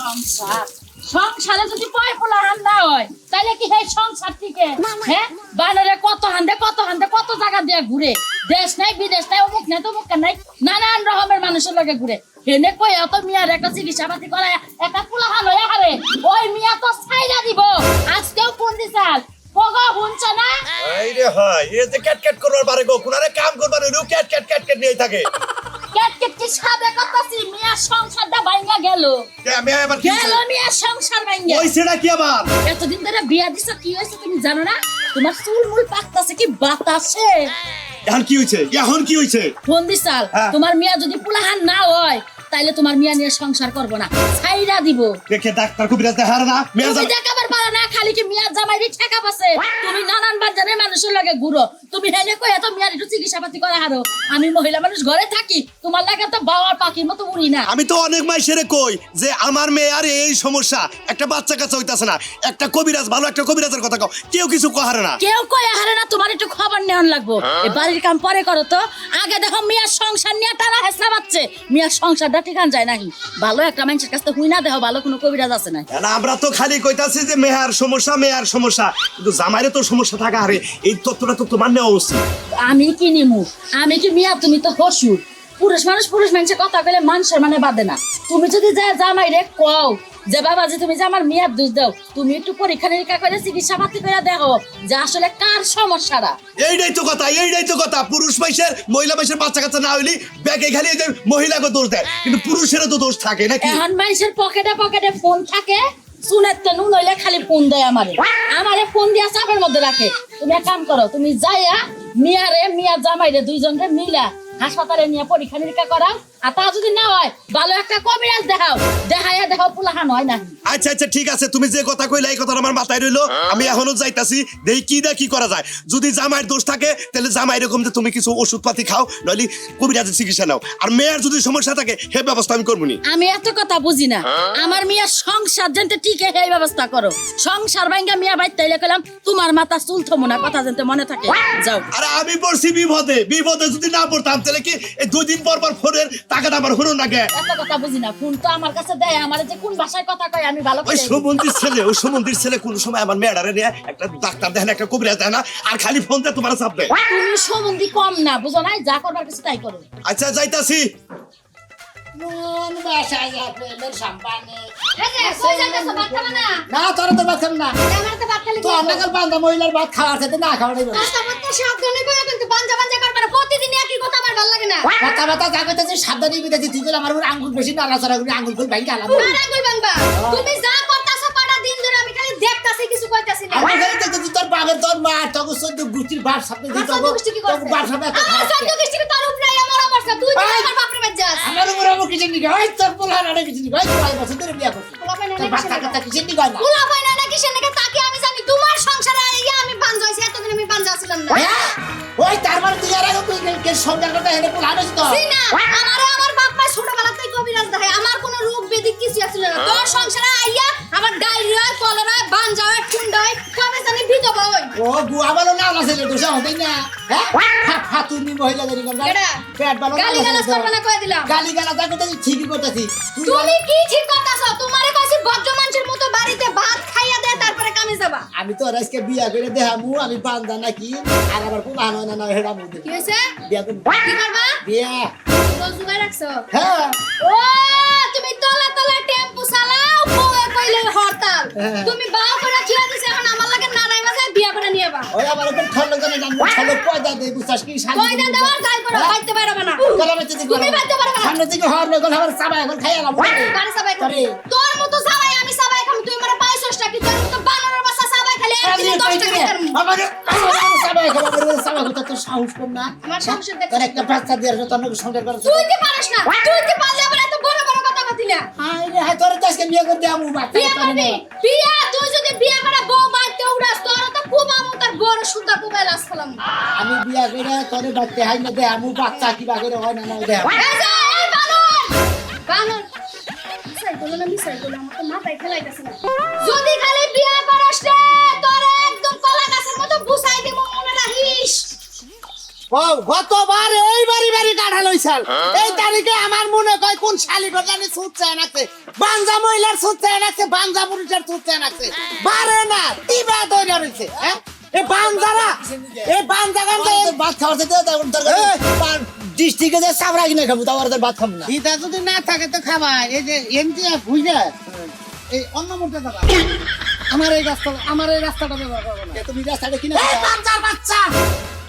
সংসার। সংসারে যদি পয় পোলাহান না হয় তাহলে কি সেই সংসার থেকে? হ্যাঁ? বানরে কত হান্দে কত হান্দে কত জায়গা দিয়ে ঘুরে? দেশ নাই বিদেশ নাই অমুক নাই তমুক নাই নানান রকমের মানুষের লগে ঘুরে। হেনে কই অত মিয়ার একটা চিকিৎসা পাতি করায় একটা পোলাহান হয়ে হারে? ওই মিয়া তো ছাইরা দিব। আজকেও কোন দিছাল কগা হুনছ না? এই রে হয় এ যে ক্যাট ক্যাট করবার পারে গো কোনারে কাম করবার হইল ক্যাট ক্যাট ক্যাট ক্যাট নিয়ে থাকে। কি সাবে করতাছি মিয়া সংসারটা ভাঙা গেল। কে আমি এবার কি গেল মিয়া সংসার ভাঙা ওই সেটা কি আবার? এতদিন ধরে বিয়া দিছ কি হয়েছে তুমি জানো না? তোমার চুল মুল পাকতাছে কি বাতাসে? এখন কি হইছে এখন কি হইছে ফোন দিছাল হ্যাঁ। তোমার মিয়া যদি পুলাহান না হয় তাইলে তোমার মিয়া নিয়ে সংসার করব না। ছাইরা দিব। দেখে ডাক্তার কবিরাজ দেখার না। না খালি কি মিয়া জামাইরি ঠেকা পাছে তুমি নানান বাজারের মানুষের লগে ঘুরো। তুমি হেনে কই এত মিয়ার একটু চিকিৎসা পাতি করা হারো। আমি মহিলা মানুষ ঘরে থাকি তোমার লাগে তো বাবার পাখির মতো উড়ি না। আমি তো অনেক মাইসেরে কই যে আমার মেয়ে আর এই সমস্যা একটা বাচ্চা কাছে হইতাছে না একটা কবিরাজ ভালো একটা কবিরাজের কথা কও কেউ কিছু কহারে না। কেউ কই হারে না তোমার একটু খবর নেওয়ান লাগবো। এ বাড়ির কাম পরে করো তো। আগে দেখো মিয়ার সংসার নিয়ে তারা হেসাবাচ্ছে মিয়ার সংসারটা ঠিকান যায় নাকি ভালো একটা মানুষের কাছে হুই না দেখো ভালো কোনো কবিরাজ আছে না না, আমরা তো খালি কইতাছি যে মেহার সমস্যা মেয়ার সমস্যা। কিন্তু জামাইরে তো সমস্যা থাকা হারে এই তত্ত্বটা তো তোমার নেওয়া উচিত। আমি কি নিমু? আমি কি মিয়া? তুমি তো হসুর। পুরুষ মানুষ পুরুষ মানুষের কথা কইলে মানুষের মানে বাদে না। তুমি যদি যা জামাই রে কও যে বাবা যে তুমি যে আমার মিয়ার দোষ দাও তুমি একটু পরীক্ষা নিরীক্ষা করে চিকিৎসা পাতি করে দেখো যে আসলে কার সমস্যাটা। এইটাই তো কথা এইটাই তো কথা। পুরুষ মাইসের মহিলা মাইসের বাচ্চা কাচ্চা না হইলি ব্যাগে খালি মহিলাকে দোষ দেয়। কিন্তু পুরুষেরও তো দোষ থাকে নাকি? এখন মানুষের পকেটে পকেটে ফোন থাকে শুনে নুন হইলে খালি ফোন দেয় আমারে। আমারে ফোন দিয়া চাপের মধ্যে রাখে। তুমি এক কাম করো, তুমি যাইয়া মিয়ারে, মিয়া জামাইরে দুইজনকে মিলা হাসপাতালে নিয়ে পরীক্ষা নিরীক্ষা করাও। আর তা যদি না হয় ভালো একটা কবিরাজ দেখাও। দেখাইয়া দেখাও পুলাহান হয় না আচ্ছা আচ্ছা ঠিক আছে। তুমি যে কথা কইলে এই কথাটা আমার মাথায় রইল। আমি এখনও যাইতাছি দেই কি দা কি করা যায়। যদি জামাইয়ের দোষ থাকে তাহলে জামাই এরকম যে তুমি কিছু ওষুধ খাও নইলে কবিরাজের চিকিৎসা নাও। আর মেয়ের যদি সমস্যা থাকে হে ব্যবস্থা আমি করব আমি এত কথা বুঝি না। আমার মিয়া সংসার জানতে টিকে ব্যবস্থা করো। সংসার ভাঙ্গা মিয়া বাইর তাইলে কইলাম তোমার মাথা চুল থমো না কথা জানতে মনে থাকে। যাও। আরে আমি পড়ছি বিপদে। বিপদে যদি না পড়তাম তাহলে কি এই দুই দিন পর পর ফোনের টাকাটা আমার না এত কথা বুঝি না ফোন তো আমার কাছে দেয় আমার যে কোন ভাষায় কথা কয় আমি ভালো ওই সুমন্দির ছেলে ওই সুমন্দির ছেলে কোন সময় আমার মেয়েটারে নিয়ে একটা ডাক্তার দেখেন একটা কবিরাজ দেয় না আর খালি ফোন দিয়ে তোমার চাপ দেয় তুমি কম না বুঝো নাই? যা করবার কিছু তাই করো। আচ্ছা যাইতাছি। না? না তোরা তো খাবি না। আমার তো মহিলার ভাত খাওয়ার সাথে না খাওয়াটাই বলি আমার তো সাবধানে কই কিন্তু বাঞ্জা বাঞ্জা করবে না প্রতিদিন একই কথা আমার ভালো লাগে না কথা বাতা যা কইতেছি সাবধানে কইতেছি তুই বলে আমার উপর আঙ্গুল বেশি নাড়াচাড়া করি আঙ্গুল ফুল ভাই গেলাম আর আঙ্গুল বাংবা তুমি যা করতাছো পাড়া দিন ধরে আমি খালি দেখতাছি কিছু কইতাছি না। আমি খালি দেখতেছি তোর বাপের তোর মা তোর চোদ্দ গুষ্টির বাপ সামনে দিই সদ্য কি তোর বাপ সামনে আমার সদ্য গোষ্ঠী তোর উপরে আমার সব তুই তো! আমার বাপরে বাজ্জাস আমার উপর আমার কিছু নিকে ওই তোর পোলার আরে কিছু নিকে ওই কয় বছর ধরে বিয়া করছিস পোলা তোর নাকি বাচ্চা? কাচ্চা কিছু না পোলা পাইনা নাকি সেনাকে তাকে আমি জানি তোমার সংসারে আইয়া আমি বাঞ্জা হইছি এতদিন আমি বাঞ্জা ছিলাম না। কে সংসার করতে হেনে পোলা আনিস তো জি না আমারে আমার বাপ মা ছোটবেলাতেই কবিরাজ দেখায়। আমার কোনো রোগ ব্যাধি কিছু ছিল না। তোর সংসারে আইয়া আমার ডায়রিয়া কলেরা ঠুন্ডা হয় কবে জানি বিধবা হয় ও গুয়া ভালো না আছে রে দোষা হতেই না। হ্যাঁ? তুমি মহিলা জানি কোন কেডা? পেট ভালো না গালি গালাজ করবে না কয়ে দিলাম। গালি গালা তাকে তো ঠিকই করতেছি। তুমি কি ঠিক করতাছ? তোমারে কইছি ভদ্র মানুষের মতো বাড়িতে ভাত তারপরে কামে যাবা? আমি তো আজকে বিয়া করে দেখামু আমি বান্দা নাকি? আর আবার কোন আনো না না হেডা মুদে কি হইছে বিয়া করব। কি করবা? বিয়া। রোজ জুগাই রাখছো? হ্যাঁ। ও তুমি তলা তলা টেম্পু চালাও বউয়ে কইলে হরতাল। হ্যাঁ। তুমি বাও করে চিয়া দিছে এখন আমার লাগে নারাই মাঝে বিয়া করে নিয়ে বা ওই আমার একটু ঠল জানে না ঠল পয়দা দে বুঝছাস কি? শান্তি কয়টা দেওয়ার গাল করো হ্যাঁ? খাইতে পারবে না। দি তুমি বাইতে পারবে না। সামনে থেকে হর লগল আমার সাবা এখন খাইয়া না গাড়ি সাবাই করে। তোর। মতো সাবাই আমি সাবাই খাব তুই মানে পাইছস কি আমু বিয়া করে তোর বাচ্চা হাই না দে আমু বাচ্চা কি বাগরে হয় না না দে। এই যে এই বানর! বানর! মিসাই না মিসাই আমার তো মাথায় খেলাইতেছে না। যদি খালি রে তোর একদম কলা গাছের মতো বুসাই দিব মনে রাখিস। ও গতবার এই বাড়ি বাড়ি কাঠা লইছাল এই তারিখে আমার মনে কয় কোন শালি গজানি ছুটছে নাকতে বাঞ্জা মহিলার সুচ্ছে নাকছে বাঞ্জা পুরুষের সুচ্ছে নাকছে বারে না টিবা দইরা রইছে হ্যাঁ? এ বাঞ্জারা এ বাঞ্জা গাঞ্জা ভাত খাওয়ার সাথে ডিস্ট্রিক্টে যে সাবরা কিনে খাব তাও আর ভাত খাব না। এটা যদি না থাকে তো খাবা এই যে এনটি বুঝলে? এই অন্য যাবা আমার এই রাস্তা আমার এই রাস্তাটা ব্যবহার করব না। তুমি রাস্তাটা কিনে এই বাঞ্জার বাচ্চা!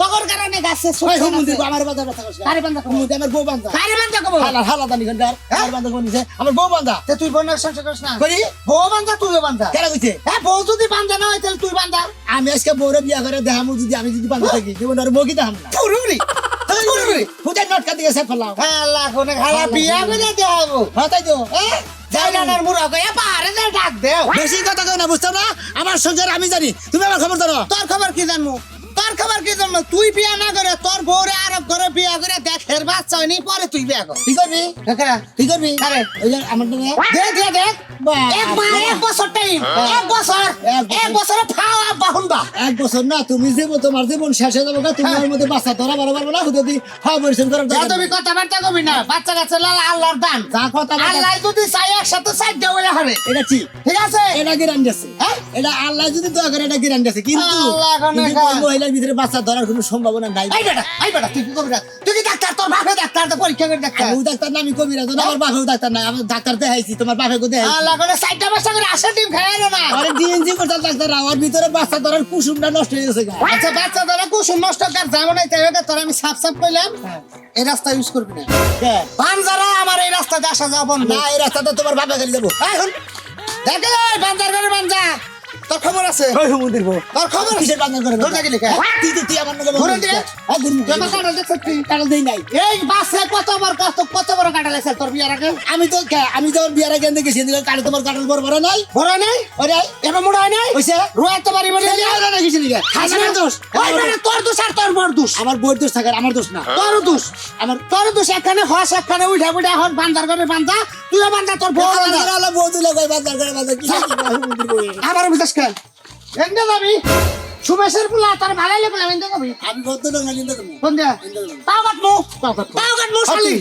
তগর কারণে গাছে ওই সুচ্ছে হুমুন্দির আমার বাজার কথা কইছ কারে বান্দা? হুমুন্দি আমার বউ বান্ধা। কারে বান্দা কবো? হালা হালা দানি ঘণ্টার আমার বান্ধা কোন দিছে আমার বউ বান্ধা। তে তুই বোনের সংসার না। করি? বউ বান্ধা তুইও বান্ধা। কেন কইছে? হ্যাঁ বউ যদি বান্ধা না হয় তাহলে তুই বান্ধা। আমি আজকে বউরে বিয়া করে দেখামু যদি আমি যদি বান্ধা থাকি। জীবন আর বউ কি দেখাম না। পুরুরি। খুঁজে নটকা দিয়ে সে ফেলাও। হ্যাঁ কোনে খালা বিয়া করে দেবো হতাই দেবো ডাক দেও। বেশি কথা না বুঝছ না? আমার সংসার আমি জানি। তুমি আমার খবর জানো তোর খবর কি জানব তোর খবর কি জানব তুই বিয়া না করে তোর বউরে আরব করে বিয়া করে দেখের বাচ্চা হয়নি পরে তুই বিয়া কর। কি করবি? কাকা কি করবি? আরে। ওই যে আমার তো দে দে দে এক মা এক বছর টাইম এক বছর এক বছর। এক বছরে খাওয়া বাহুন বা। এক বছর না তুমি যে তোমার জীবন শেষ হয়ে যাবে না, তুমি হ্যাঁ। ওর মধ্যে বাচ্চা ধরা বড় পারবে না যদি পরিশ্রম করার দরকার তুমি। কথাবার্তা কবি না বাচ্চা কাচ্চা লাল আল্লাহর দান। যা কথা আল্লাহ যদি চাই একসাথে সাইড দেওয়া হারে এটা কি? ঠিক আছে? এটা গ্যারান্টি আছে। হ্যাঁ? এটা আল্লাহ যদি দয়া করে এটা গ্যারান্টি আছে। কিন্তু। মহিলার ভিতরে বাচ্চা ধরার কোনো সম্ভাবনা নাই। বেটা বেটা তুই কি করবি তুই কি ডাক্তার? তোর বাপে ডাক্তার তো পরীক্ষা করে ডাক্তার? আমি ডাক্তার না আমি কবিরাজ না আমার বাপেও ডাক্তার নাই আমার ডাক্তার দেখাইছি তোমার বাপে কো দেখাইছি। আল্লাহ করে সাইডটা বাচ্চা করে আসা ডিম খায় না। না আরে ডিএনজি করতে ডাক্তার আমার ভিতরে বাচ্চা ধরার কুসুমটা নষ্ট হয়ে গেছে আচ্ছা বাচ্চা ধরে কুসুম নষ্ট কর যাব না তাই তোর আমি সাফ সাফ কইলাম এই রাস্তা ইউজ করবি না? বানজারা আমার এই রাস্তাতে আসা বন্ধ। না এই রাস্তাটা তোমার বাপে গাড়ি যাব। এখন দেখে বানজার করে বানজা তোর খবর আছে? ওই হুমুন্দির বউ তোর খবর কিসের করে নাকি লেখা? তুই তো তুই আমার নাকি ঘুরে দে। হ্যাঁ ঘুরে তুই আমার কাটাল তুই? কাটাল দেই নাই। এই বাসে কত বড় কত কত বড় কাটাল আছে তোর বিয়ার আগে? আমি তো আমি যখন বিয়ার আগে দেখেছি কাটে তোমার কাটাল বড় বড় নাই। বড় নাই? ওরে এবার মোড়া হয় নাই? হইছে? রোয়া তো বাড়ি বাড়ি আমার দোষ। ওই বেটা তোর দোষ আর তোর বড় দোষ। আমার বউর দোষ থাকে আমার দোষ না। তোর দোষ। আমার তোর দোষ এখানে হস এখানে উঠা উঠা এখন বান্দার করে বান্দা। তুইও বান্দা তোর বউ বান্দা বউ দিলে কই বাজার করে বাজার কি হুমুন্দির বউ আমার বিশেষ খেল এনে যাবি? সুমেশের পোলা তোর ভালো লাগে পোলা এনে যাবি? আমি কত টাকা নিতে তুমি কোন দিয়া? তাও কাটমু তাও কাটমু শালি।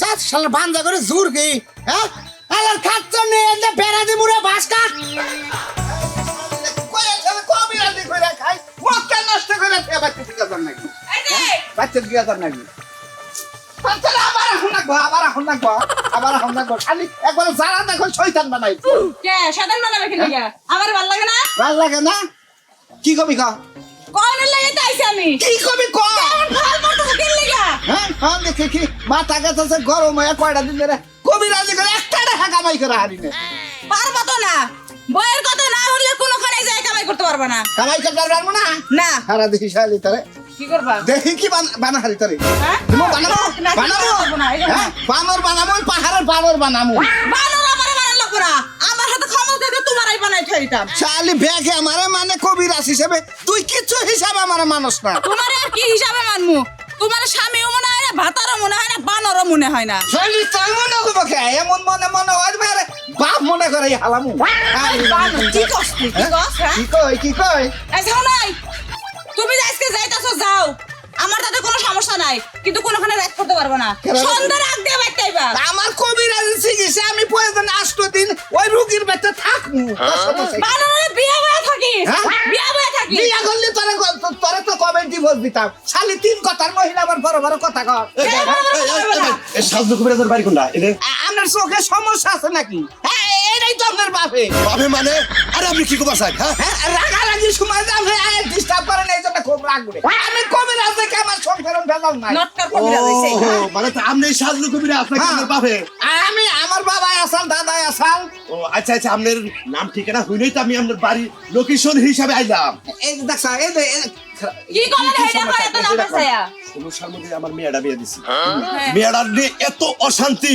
সাত শালা বান্দা করে জোর গই হ্যাঁ? আলার খাচ্ছ নে এনে বেড়া দি মুরে বাস কাট। কই এখানে কবি রাদি কইরা খাই? মক্কা নষ্ট করে ফেবা বাচ্চা ঠিক আছে নাকি বাচ্চা কি আছে নাকি বাচ্চা আবার এখন লাগবো আবার এখন লাগবো খালি একবার যারা দেখো শয়তান বানাই কে? সাধারণ বানাবে আমার ভালো লাগে না? ভালো লাগে না? কি কবি কা? কোনের লাগে তাইছি আমি? কি কবি ক? ভালো লিগা? হ্যাঁ হ্যাঁ দেখে কি মাথা গেছে গরম হয়ে কয়টা দিন ধরে। কবিরাজি করে একটা টাকা কামাই করে হারিনে পারবা তো না। বইয়ের কথা না হলে কোনোখানে যায় কামাই করতে পারবা না। কামাই করতে পারব না? না। হারা দেখি শালি তোরে। কি করবা? দেখি কি বান- বানা হারি তোরে। হ্যাঁ? তুমি বানাবো? না, না, বানাবো? করব না, এই জন্য। হ্যাঁ? বানর বানাবো পাহাড়ের বানর বানাবো। বানর আমার বানার লাগবো আমার হাতে ক্ষমতা থেকে তোমারই বানাই খাইতাম শালি ব্যাগে আমারে মানে কবিরাজ হিসেবে তুই কিচ্ছু হিসাবে আমারে মানুষ না। তোমার আর কি হিসাবে মানমু? তোমার স্বামীও মনে হয় না ভাতারও মনে হয় না বানরও মনে হয় না। শালি তুই মনে করব কে? এমন মনে মনে হয় বাপ মনে করে হালামু। কি কি কস, হ্যাঁ? কি কই কি যাও নাই তুমি যে আজকে যাইতাছো যাও। আমার তাতে কোনো সমস্যা নাই কিন্তু কোনোখানে রাত করতে পারব না? সন্ধ্যার আগ দিয়ে বাইতে আইবা। আমার কবিরাজি চিকিৎসা আমি প্রয়োজন আষ্ট দিন ওই রুগীর বাচ্চা থাকব? বানরের বিয়ে হয়ে থাকিস হ্যাঁ? হয়ে থাকিস বিয়া করলে তোরে তোরে তো কবে ডিভোর্স দিতাম। শালি তিন কথার মহিলা আবার বড় বড় কথা কর সাজু কবিরাজের বাড়ি কোনটা? আপনার চোখে সমস্যা আছে নাকি? হ্যাঁ এটাই তো আপনার বাপে। বাবে মানে? আরে আপনি কি কবার চাই হ্যাঁ? হ্যাঁ রাগারাগি সময় যাবে ডিস্টার্ব করেন এই জন্য খুব রাগ করে। আমি কবে রাজ দেখে আমার ভেজাল নাই? মানে তো আপনি হ্যাঁ। আপনার বাপে? আমি আমার বাবা আসাল দাদা আসাল। ও আচ্ছা আচ্ছা আপনার নাম ঠিকানা হইলেই তো আমি আপনার বাড়ি লোকেশন হিসাবে আইলাম। এই যে দেখছ এই কি করেন হেডা করে এত নাম চায়া সমস্যার মধ্যে আমার মেয়েটা বিয়ে দিছি। মেয়েটার নিয়ে এত অশান্তি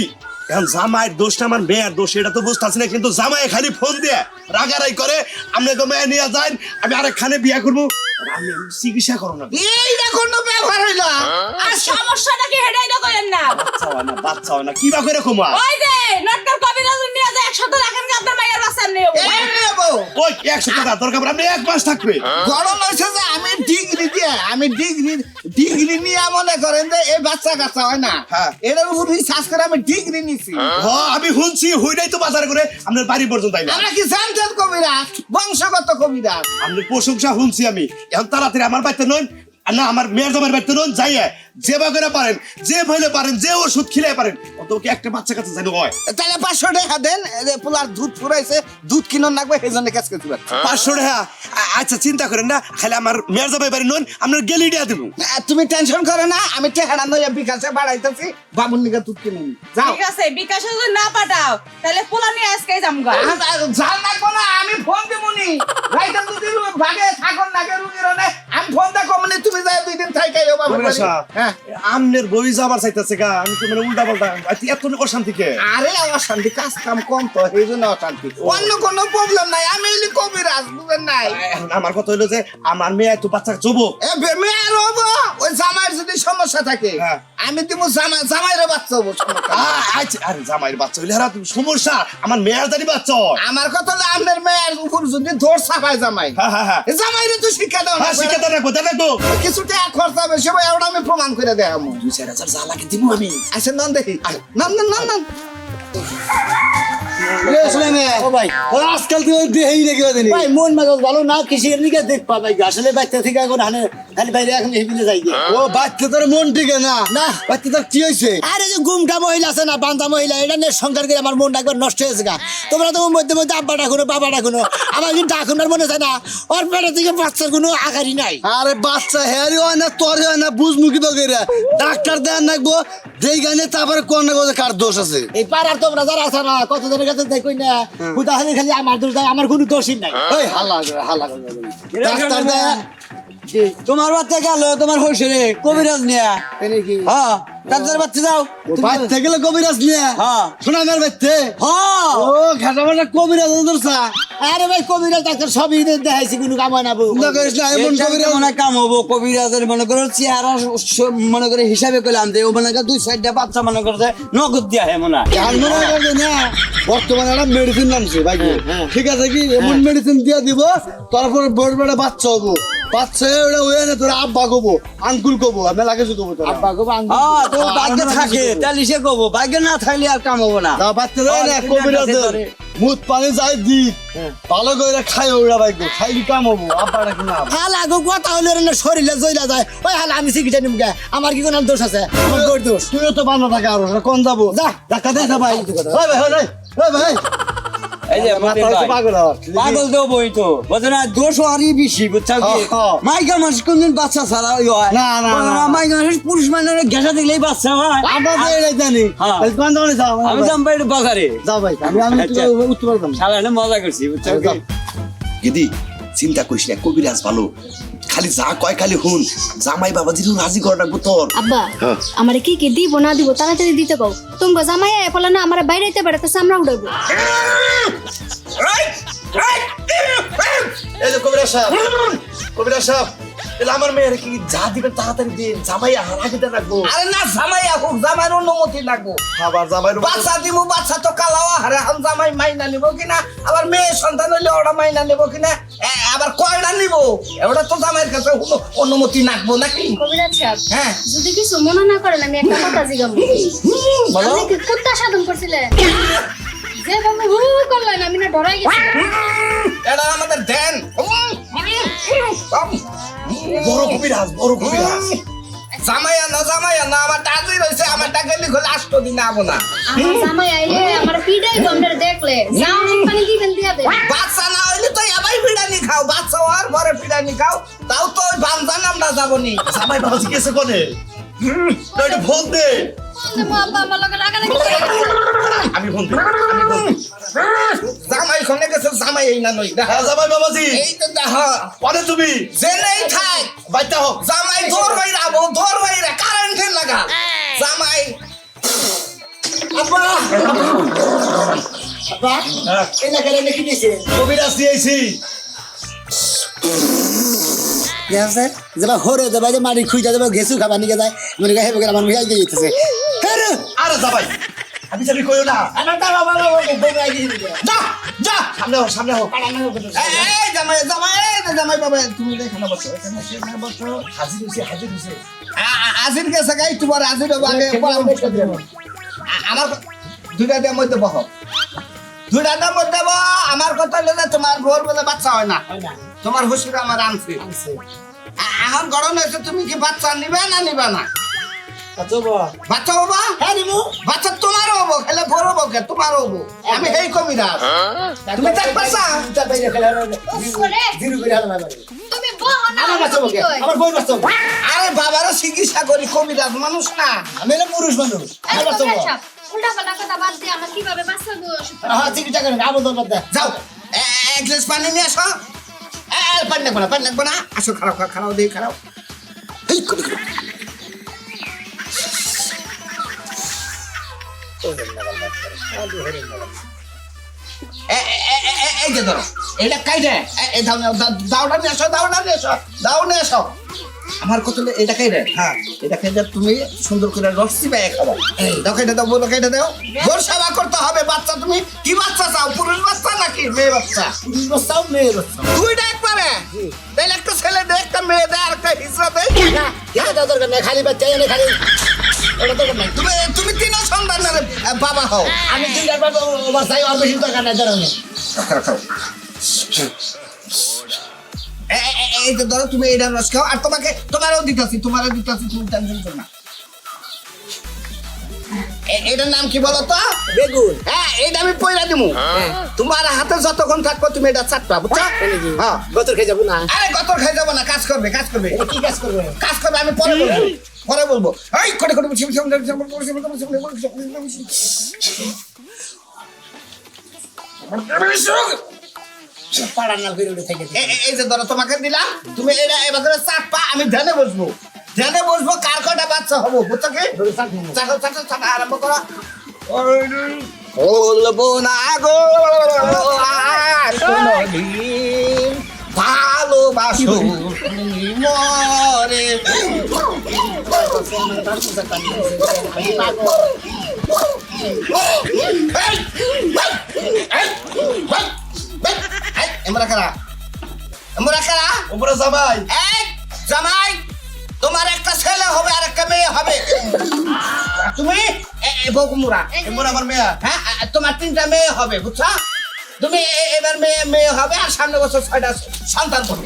এখন জামাইয়ের দোষটা আমার মেয়ের দোষ, এটা তো বুঝতেছি না, কিন্তু জামাই খালি ফোন দিয়ে রাগারাই করে আপনি তো মেয়ে নিয়ে যান, আমি আরেকখানে বিয়ে করব। আমি চিকিৎসা করো না। এইটা কোনো ব্যবহার হইল আর সমস্যাটা কি হেডাই তো করেন না। বাচ্চা হয় না বাচ্চা হয় না। কি বা করে কমা ওই যে নটকার কবিরা নিয়ে যায় একসাথে রাখেন আপনার মায়ের বাচ্চা নিয়ে ওই একশো টাকা দরকার আপনি এক মাস থাকবে। গরম হয়েছে যে আমি ডিগ্রি আমি দিয়ে আমি ডিগ্রি ডিগ্রি নিয়ে মনে করেন যে এই বাচ্চা কাচ্চা হয় না। হ্যাঁ। এটার উপর রিসার্চ করে আমি ডিগ্রি নিছি। আমি শুনছি তো বাজার করে আপনার বাড়ি পর্যন্ত আইলা আমরা কি জানতেন কবিরাজ? বংশগত কবিরাজ। আপনার প্রশংসা শুনছি আমি। এখন তাড়াতাড়ি আমার বাড়িতে নন আর না আমার মেয়ের জামার বাড়িতে নন যাইয়া যে বাগরে পারেন যে ভাইলে পারেন যে ওষুধ খিলে পারেন একটা বাচ্চা কাছে জানো হয়। তাহলে পাঁচশো টাকা দেন যে পোলার দুধ ফুরাইছে দুধ কিনুন লাগবে সেই জন্য কাজ করতে পাঁচশো টাকা? আচ্ছা চিন্তা করেন না খালি আমার মেয়ের জামাই বাড়ি নন আপনার গেলি দিয়া দেবো। তুমি টেনশন করো না আমি টেহারা নইয়া বিকাশে বাড়াইতেছি বাবুর নিকে দুধ কিনুন। যাও। ঠিক আছে বিকাশে যদি না পাঠাও তাহলে পোলা নিয়ে আজকে যামগা জাল লাগবো না আমি ফোন দিবনি রাইতে যদি ভাগে থাকুন নাকে রুগীর আমি ফোন দেখো মানে আমনের বই যাবার চাইতেছে গা আমি তো মানে উল্টা পাল্টা এত অশান্তি কে আরে অশান্তি কাজ কাম কম তো এই জন্য অশান্তি অন্য কোনো প্রবলেম নাই আমি হইলি কবিরাজ বুঝেন নাই? আমার কথা হইল যে আমার মেয়ে এত বাচ্চা চোবো হব? ওই জামাইয়ের যদি সমস্যা থাকে হ্যাঁ। আমি দিব জামাই জামাইয়ের বাচ্চা হব। আচ্ছা আরে জামাইয়ের বাচ্চা হইলে তুমি সমস্যা। আমার মেয়ের দাঁড়ি বাচ্চা আমার কথা হলো আপনার মেয়ের উপর যদি দৌড় চাপায় জামাই হ্যাঁ হ্যাঁ হ্যাঁ। জামাইরে তো শিক্ষা দাও হ্যাঁ শিক্ষা রাখব রাখব কিছু টাকা খরচা বেশি হবে ওটা আমি প্রমাণ করে দেখাবো দুই চার হাজার যা লাগে দিব আমি। আচ্ছা নন দেখি। নন নন নন নন ভাই। আজকাল তুই দেখি ভাই মন মেজাজ ভালো না কিসের নিকে দেখ পাবাই আসলে বাচ্চা থেকে এখন হানে বাইরে এখন যাই ও বাচ্চা তোর মন টিকে না। না। বাচ্চা তোর কি হয়েছে? আরে যে গুমটা মহিলা আছে না বান্ধা মহিলা এটা নিয়ে সংসার করে আমার মনটা একবার নষ্ট হয়েছে গা। তোমরা তো মধ্যে মধ্যে আব্বা ডাকুনো বাবা ডাকুনো আমার কিন্তু ডাকুনার মনে হয় না। ওর পেটে থেকে বাচ্চার কোনো আকারই নাই। আরে বাচ্চা হেয়ারি হয় না তোর হয় না তো করে। ডাক্তার দেন নাকবো যেই গানে তারপরে কোন না কার দোষ আছে? এই পাড়ার তোমরা যারা আছে না কত কাছে দেখই না খুদা খালি খালি আমার দোষ দেয়, আমার কোনো দোষই নাই। ওই ডাক্তার দেয় তোমার বাচ্চা গেল তোমার কবিরাজ নিয়া। হ্যাঁ ডাক্তার বাচ্চা যাও। বাচ্চা গেলে কবিরাজ নিয়া? হ্যাঁ। শোনা বাচ্চা? হ্যাঁ। ও ঘাটা বাটা কবিরাজ ধরছা আরে ভাই কবিরা ডাক্তার সবই দেখাইছি কোনো কাম হয় না বউ। চিন্তা করিস না এমন কবিরাজ। মনে হয় কাম হব। কবিরাজের মনে করো চেহারা স- মনে করে হিসাবে করলাম যে ও মনে করে দুই সাইডটা বাচ্চা মনে করছে নগদ দিয়া হে মনে হয় আর মনে করবে না বর্তমানে একটা মেডিসিন নামছে ভাই। ঠিক আছে কি? এমন মেডিসিন দিয়ে দিব তারপরে বড় বড় বাচ্চা হব। বাচ্চা হয়ে ওটা হয়ে না তোরা আব্বা কবো আঙ্কুল কবো আমি লাগে কবো তোরা। আব্বা গো বাঙ্গি হ্যাঁ তো ভাগ্যে থাকে তাহলে সে কবো ভাগ্যে না থাকলে আর কাম হব না না বাচ্চা দেয় না কবিরাজের ধরে। পানি যাই দি ভালো করে খাই ওরা ভাই খাইলি কাম হব আব্বাটা কি না হাল আগো কথা হলে না শরীরে জইলা যায়। ওই হাল আমি চিকিৎসা নিম গে আমার কি কোনো দোষ আছে? আমার গোর দোষ। তুইও তো বান্ধব থাকে আরও কোন যাব? যা। দেখা দে ভাই। ভাই ভাই ভাই, পাগল হওয়ার। পাগল দেবো বই তো বুঝো না দোষ হওয়ারই বেশি বুঝছ কি হ্যাঁ, হ্যাঁ। মাইকা মানুষ কোনদিন বাচ্চা ছাড়া ওই হয় না, না, বুঝো না। মাইকা মানুষ পুরুষ মানুষ ঘেসা দিলেই বাচ্চা আমরা তো এটাই জানি। তাহলে কোন যাব যাও আমি যাম বাইরে বাজারে যাও ভাই আমি আমি আচ্ছা। উঠতে পারতাম না। মজা করছি বুঝছ দিদি চিন্তা করিস না কবিরাজ ভালো খালি যা কয় খালি হুন জামাই বাবা জিরু রাজি করে রাখব তোর। আব্বা আমারে কি কি দিব না দিব তাড়াতাড়ি দিতে কও। তুমি জামাই আয় ফলা না আমার বাইরে যেতে বেড়াতে আমরা উঠাবো এই যে কবিরাজ সাহেব কবিরাজ সাহেব তাহলে আমার মেয়ের কি যা দিবেন তাড়াতাড়ি দিন জামাই আর আগে দেন রাখব আরে না জামাই এখন জামাইয়ের অনুমতি লাগবো। আবার জামাই বাচ্চা দিব বাচ্চা তো কালাওয়া হারে এখন জামাই মাইনা নিব কিনা? আবার মেয়ে সন্তান হইলে ওরা মাইনা নিব কিনা? আবার কয়টা নিব? ওটা তো জামাইয়ের কাছে অনুমতি লাগবো নাকি? কবিরাজ সাহেব হ্যাঁ। যদি কিছু মনে না করেন আমি একটা কথা জিগাবো আপনি কি কুত্তা সাধন করছিলেন? যেভাবে হু হু করলেন আমি না ডরাই গেছি। এটা আমাদের দেন। বড় কবিরাজ বড় কবিরাজ। জামাইয়া না জামাইয়া না আমার টাজি রয়েছে আমার টাকা লিখে আষ্ট দিন আবো না। আমার জামাই আইলে আমার পিডাই গন্ডের দেখলে। যাও পানি দিবেন দিয়া দে বাচ্চা খাও বাচ্চা হওয়ার পরে বিড়ানি খাও তাও তো ওই বান্ধা নামটা বাবা জিজ্ঞেসে কোনে না এটা ফোন দে। আব্বা আমার করে আমি ফোন দিই আমি ফোন দিই। জামাই খনে গেছে জামাই এই না নই দেখা। হ্যাঁ জামাই বাবাজি। এই তো দেখা। পরে তুমি। জেনেই থাক। বাইতে হোক। জামাই দৌর বাইরা আবো দৌর বাইরা কারেন্টের লাগা। জামাই। আব্বা। কি কবিরাজ দিয়েছি। যেবা হরে দেবা যে মারি খুঁজা দেবা ঘেসু খাবা নিকে যায়। মনে গায়ে বগের আমার ভিয়াই দিতেছে হ্যাঁ আরে জামাই আমি যাবি কইও না। আমার বাবা বাবা যা যা সামনে হোক সামনে হোক এই জামাই জামাই জামাই বাবা তুমি এখানে বসো এখানে বসো হাজির হইছে হাজির হইছে। আ- গেছে গাই তোমার আজির হব আগে পরামর্শ দেবো আমার দুইটা দিয়ে মধ্যে বহ। দুইটা দিয়ে মধ্যে আমার কথা হলো তোমার ভোর বেলা বাচ্চা হয় না। হয় না। তোমার হুসুর আমার আনছে। এখন গরম হয়েছে তুমি কি বাচ্চা নিবে না নিবে না? বাচ্চা হবা। হ্যাঁ নিবো বাচ্চা তোমার হব খেলে বড় হব কে? তোমার হব। আমি এই কবিরা হ্যাঁ? তুমি তাই আরে বাবারা চিকিৎসা করি কবিরাজ মানুষ না। আমি পুরুষ মানুষ। চিকিৎসা করেন যাও। এক গ্লাস পানি নিয়ে আসো। পানি লাগবে না পানি লাগবে না আসো খারাপ খারাপ দিয়ে খারাপ এই করে, এই যে ধরো এটা কাইটে দাও না দাও- দাওটা নিয়ে আসো দাও আসো আমার কত এটা খাই হ্যাঁ এটা খাই তুমি সুন্দর করে রস চিবাই খাবা। দাও খাইটা দাও বলো খাইটা দাও। গোর সেবা করতে হবে বাচ্চা তুমি কি বাচ্চা চাও পুরুষ বাচ্চা নাকি মেয়ে বাচ্চা? পুরুষ বাচ্চাও মেয়ে বাচ্চা। দুইটা একবারে। তাইলে একটা ছেলে দে একটা মেয়ে দে আর একটা হিজড়া দে এটা দরকার নাই খালি বাচ্চা এনে খালি। ওটা দরকার নাই। তুমি তুমি তিন সন্তানের বাবা হও। আমি দুইটার বাবা বাচ্চাই আর বেশি দরকার নাই এই যে ধরো তুমি এইটা রস খাও আর তোমাকে তোমারও দিতেছি তোমারও দিতেছি তুমি টেনশন করো না এটার নাম কি বলো তো বেগুন হ্যাঁ এইটা আমি পয়লা দিমু তোমার হাতে যতক্ষণ থাকব তুমি এটা চাটবা বুঝছ হ্যাঁ গতর খেয়ে যাব না আরে গতর খাই যাব না কাজ করবে কাজ করবে কি কাজ করবে কাজ করবে আমি পরে বলব পরে বলব এই করে করে বসে বসে বসে বসে বসে বসে বসে বসে পাড়ার না ফিরে উঠে থেকে এ- এ- এই যে ধরো তোমাকে দিলাম তুমি এটা এবার করে চাপা আমি ধ্যানে বসবো ধ্যানে বসবো কার কটা বাচ্চা হব বুঝছ কি চাটো চাটো চাটো আরম্ভ করো বলব না গো আর কোনোদিন ভালোবাসো মরে এমরা কারা এমরা কারা উপরে জামাই এই জামাই তোমার একটা ছেলে হবে আর একটা মেয়ে হবে তুমি বকুমুরা এমন আমার মেয়ে হ্যাঁ তোমার তিনটা মেয়ে হবে বুঝছ তুমি এ- এবার মেয়ে মেয়ে হবে আর সামনে বছর ছয়টা সন্তান হবে